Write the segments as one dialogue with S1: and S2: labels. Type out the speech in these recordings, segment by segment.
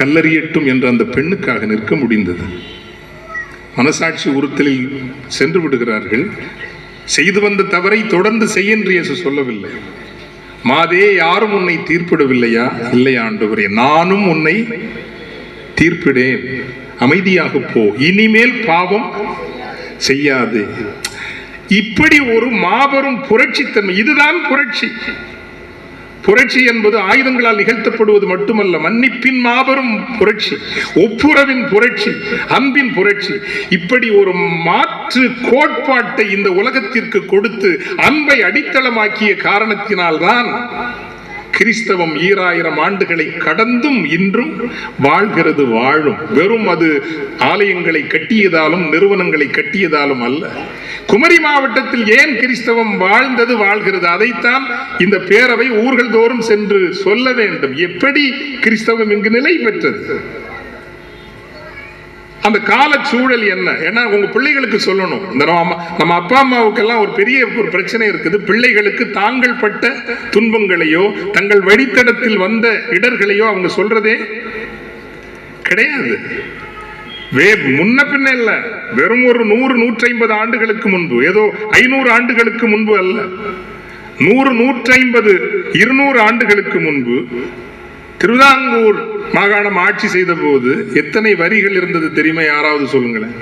S1: கல்லறியட்டும் என்று அந்த பெண்ணுக்காக நிற்க முடிந்தது. மனசாட்சி உறுத்தலில் சென்று விடுகிறார்கள். செய்து வந்த தவறை தொடர்ந்து செய்ய என்று இயேசு சொல்லவில்லை. மாதே யாரும் உன்னை தீர்ப்பிடவில்லையா? இல்லை ஆண்டவரே நானும் உன்னை தீர்ப்பிடேன். அமைதியாக போ. இனிமேல் பாவம் செய்யாது. இப்படி ஒரு மாபெரும் புரட்சித்தன்மை. இதுதான் புரட்சி. புரட்சி என்பது ஆயுதங்களால் நிகழ்த்தப்படுவது மட்டுமல்ல மன்னிப்பின் மாபெரும் புரட்சி ஒப்புரவின் புரட்சி அன்பின் புரட்சி. இப்படி ஒரு மாற்று கோட்பாட்டை இந்த உலகத்திற்கு கொடுத்து அன்பை அடித்தளமாக்கிய காரணத்தினால்தான் கிறிஸ்தவம் ஈராயிரம் ஆண்டுகளை கடந்தும் இன்றும் வாழ்கிறது வாழும். வெறும் அது ஆலயங்களை கட்டியதாலும் நிறுவனங்களை கட்டியதாலும் அல்ல. குமரி மாவட்டத்தில் ஏன் கிறிஸ்தவம் வாழ்ந்தது வாழ்கிறது? அதைத்தான் இந்த பேரவை ஊர்கள் தோறும் சென்று சொல்ல வேண்டும். எப்படி கிறிஸ்தவம் இங்கு நிலை பெற்றது? அந்த கால சூழல் என்ன? ஏன்னா உங்க பிள்ளைகளுக்கு சொல்லணும். இந்த நம்ம நம்ம அப்பா அம்மாவுக்கெல்லாம் ஒரு பெரிய ஒரு பிரச்சனை இருக்குது. பிள்ளைகளுக்கு தாங்கள் பட்ட துன்பங்களையோ தங்கள் வழித்தடத்தில் வந்த இடர்களையோ அவங்க சொல்றதே கிடையாது. வே முன்ன பின்ன இல்ல. வெறும் ஒரு நூறு நூற்றி ஐம்பது ஆண்டுகளுக்கு முன்பு ஏதோ ஐநூறு ஆண்டுகளுக்கு முன்பு அல்ல. நூறு நூற்றி ஐம்பது இருநூறு ஆண்டுகளுக்கு முன்பு திருவிதாங்கூர் மாகாணம் ஆட்சி செய்த போது எத்தனை வரிகள் இருந்தது தெரியுமா? யாராவது சொல்லுங்களேன்.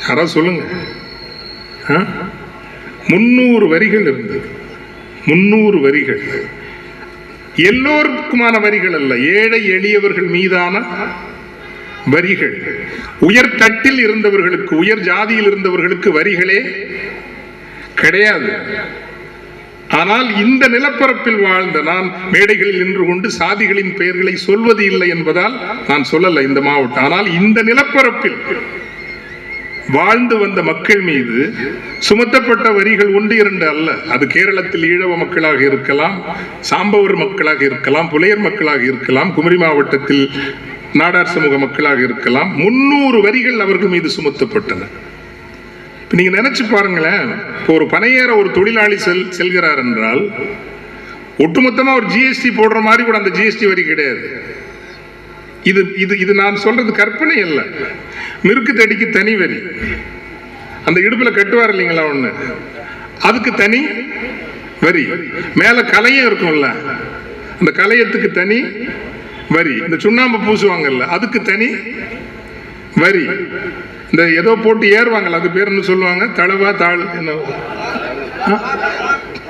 S1: யாராவது சொல்லுங்க. முன்னூறு வரிகள் இருந்தது. முன்னூறு வரிகள். எல்லோருக்குமான வரிகள் அல்ல. ஏழை எளியவர்கள் மீதான வரிகள். உயர் தட்டில் இருந்தவர்களுக்கு உயர் ஜாதியில் இருந்தவர்களுக்கு வரிகளே கிடையாது. ஆனால் இந்த நிலப்பரப்பில் வாழ்ந்த நான் மேடைகளில் நின்று கொண்டு சாதிகளின் பெயர்களை சொல்வது இல்லை என்பதால் நான் சொல்லல இந்த மாவட்டம். ஆனால் இந்த நிலப்பரப்பில் வாழ்ந்து வந்த மக்கள் மீது சுமத்தப்பட்ட வரிகள் ஒன்று இரண்டு அல்ல. அது கேரளத்தில் ஈழவ மக்களாக இருக்கலாம் சாம்பவர் மக்களாக இருக்கலாம் புலையர் மக்களாக இருக்கலாம் குமரி மாவட்டத்தில் நாடார் சமூக மக்களாக இருக்கலாம். முன்னூறு வரிகள் அவர்கள் மீது சுமத்தப்பட்டன. இப்போ நீங்க நினைச்சு பாருங்களேன் இப்போ ஒரு பனையேற ஒரு தொழிலாளி செல் செல்கிறார் என்றால் ஒட்டுமொத்தமா ஒரு ஜிஎஸ்டி போடுற மாதிரி கூட அந்த ஜிஎஸ்டி வரி கிடையாது. இது இது இது நான் சொல்றது கற்பனை அல்ல. மிருக்கு தடிக்கு தனி வரி. அந்த இடுப்புல கட்டுவார் இல்லைங்களா ஒண்ணு? அதுக்கு தனி வரி. மேல கலையும் இருக்கும்ல. அந்த கலையத்துக்கு தனி வரி. இந்த சுண்ணாம்பு பூசுவாங்கல்ல அதுக்கு தனி வரி. இந்த ஏதோ போட்டு ஏறுவாங்கல்ல அது பேர் என்ன சொல்லுவாங்க? தளவா தாழ் என்ன?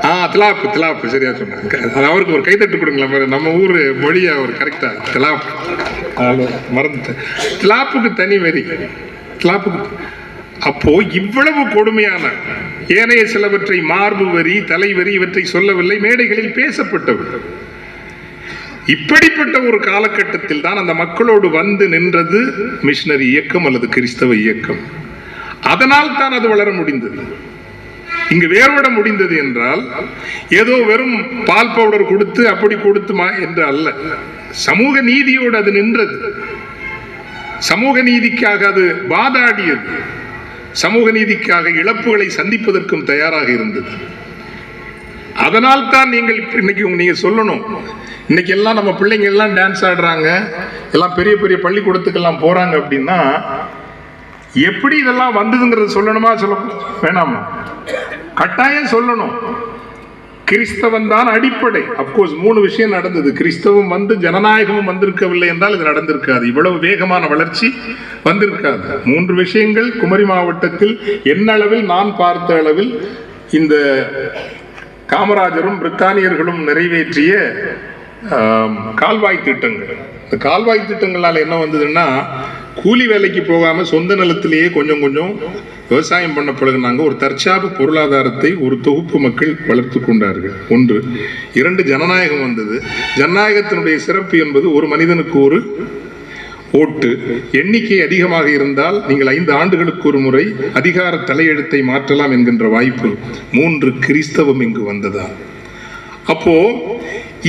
S1: ஆ? திலாப்பு திலாப்பு சரியா சொன்னாங்க. அவருக்கு ஒரு கைத்தட்டு கொடுங்களேன் நம்ம ஊர் மொழியை அவர் கரெக்டாக திலாப்பு. மறந்து திலாப்புக்கு தனி வரி. திலாப்புக்கு. அப்போ இவ்வளவு கொடுமையான ஏனைய சிலவற்றை மார்பு வரி தலைவரி இவற்றை சொல்லவில்லை. மேடைகளில் பேசப்பட்டவர்கள் இப்படிப்பட்ட ஒரு காலகட்டத்தில் தான் அந்த மக்களோடு வந்து நின்றது மிஷினரி இயக்கம் அல்லது கிறிஸ்தவ இயக்கம். அதனால் தான் அது வளர முடிந்தது. இங்கு வேறுபட முடிந்தது என்றால் ஏதோ வெறும் பால் பவுடர் கொடுத்து அப்படி கொடுத்துமா என்று அல்ல. சமூக நீதியோடு அது நின்றது. சமூக நீதிக்காக அது வாதாடியது. சமூக நீதிக்காக இழப்புகளை சந்திப்பதற்கும் தயாராக இருந்தது. அதனால் தான் நீங்கள் இன்னைக்கு நீங்க சொல்லணும் இன்னைக்கு எல்லாம் நம்ம பிள்ளைங்க எல்லாம் டான்ஸ் ஆடுறாங்க. எல்லாம் பெரிய பெரிய பள்ளிக்கூடத்துக்கெல்லாம் போறாங்க அப்படின்னா எப்படி இதெல்லாம் வந்ததுங்கிறத சொல்லணுமா சொல்ல வேணாமா? கட்டாயம் சொல்லணும். கிறிஸ்தவன் தான் அடிப்படை. அப்கோர்ஸ் மூணு விஷயம் நடந்தது. கிறிஸ்தவம் வந்து ஜனநாயகமும் வந்திருக்கவில்லை என்றால் இது நடந்திருக்காது. இவ்வளவு வேகமான வளர்ச்சி வந்திருக்காது. மூன்று விஷயங்கள் குமரி மாவட்டத்தில் என்ன அளவில் நான் பார்த்த அளவில் இந்த காமராஜரும் பிரித்தானியர்களும் நிறைவேற்றிய கால்வாய் திட்டங்கள். இந்த கால்வாய் திட்டங்களால் என்ன வந்ததுன்னா கூலி வேலைக்கு போகாமல் சொந்த நிலத்திலேயே கொஞ்சம் கொஞ்சம் விவசாயம் பண்ண பழகுனாங்க. ஒரு தற்சாப பொருளாதாரத்தை ஒரு தொகுப்பு மக்கள் வளர்த்து கொண்டார்கள். ஒன்று இரண்டு ஜனநாயகம் வந்தது. ஜனநாயகத்தினுடைய சிறப்பு என்பது ஒரு மனிதனுக்கு ஒரு ஓட்டு. எண்ணிக்கை அதிகமாக இருந்தால் நீங்கள் ஐந்து ஆண்டுகளுக்கு ஒரு முறை அதிகார தலையெழுத்தை மாற்றலாம் என்கின்ற வாய்ப்பு. மூன்று கிறிஸ்தவம் இங்கு வந்ததா அப்போ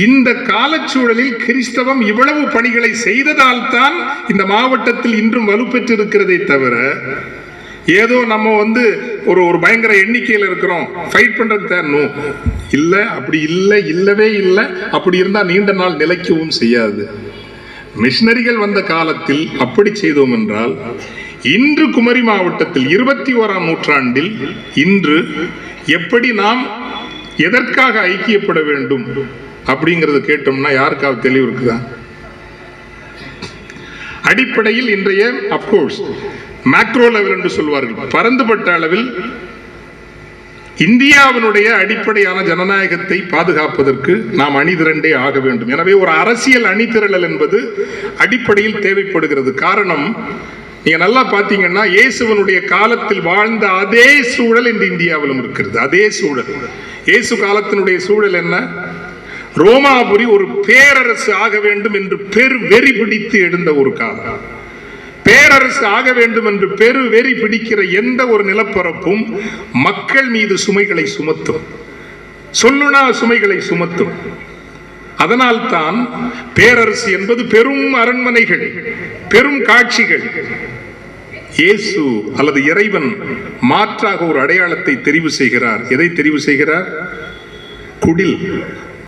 S1: இந்த காலச்சூழலில் கிறிஸ்தவம் இவ்வளவு பணிகளை செய்ததால் தான் இந்த மாவட்டத்தில் இன்றும் வலுப்பெற்றிருக்கிறதே தவிர ஏதோ நம்ம வந்து ஒரு ஒரு பயங்கர எண்ணிக்கையில் இருக்கிறோம். ஃபைட் பண்ணுறது தேரணும் இல்லை அப்படி இல்லை இல்லவே இல்லை. அப்படி இருந்தால் நீண்ட நாள் நிலைக்கவும் செய்யாது. மிஷினரிகள் வந்த காலத்தில் அப்படி செய்தோம் என்றால் இன்று குமரி மாவட்டத்தில் இருபத்தி ஓராம் நூற்றாண்டில் இன்று எப்படி நாம் எதற்காக ஐக்கியப்பட வேண்டும்? அப்படிங்கிறத கேட்டோம்னா யாருக்காவது தெளிவு இருக்குதா? அடிப்படையில் இன்றைய அப்கோர்ஸ் மேக்ரோ லெவல் என்று சொல்வார்கள். பரந்துபட்ட அளவில் இந்தியாவினுடைய அடிப்படையான ஜனநாயகத்தை பாதுகாப்பதற்கு நாம் அணிதிரண்டே ஆக வேண்டும். எனவே ஒரு அரசியல் அணிதிரளல் என்பது அடிப்படையில் தேவைப்படுகிறது. காரணம் நீங்க நல்லா பாத்தீங்கன்னா இயேசுவனுடைய காலத்தில் வாழ்ந்த அதே சூழல் இன்று இந்தியாவிலும் இருக்கிறது. அதே சூழல். இயேசு காலத்தினுடைய சூழல் என்ன? ரோமாபுரி ஒரு பேரரசு ஆக வேண்டும் என்று பெரு வெறி பிடித்து எழுந்த ஒரு காலம். பேரரசு ஆக வேண்டும் என்று பெரு வெறி பிடிக்கிற எந்த ஒரு நிலப்பரப்பும் மக்கள் மீது சுமைகளை சுமத்தும். சொல்லுனா சுமைகளை சுமத்தும். அதனால் தான் பேரரசு என்பது பெரும் அரண்மனைகள் பெரும் காட்சிகள். இயேசு அல்லது இறைவன் மாற்றாக ஒரு அடையாளத்தை தெரிவு செய்கிறார். எதை தெரிவு செய்கிறார்? குடில்.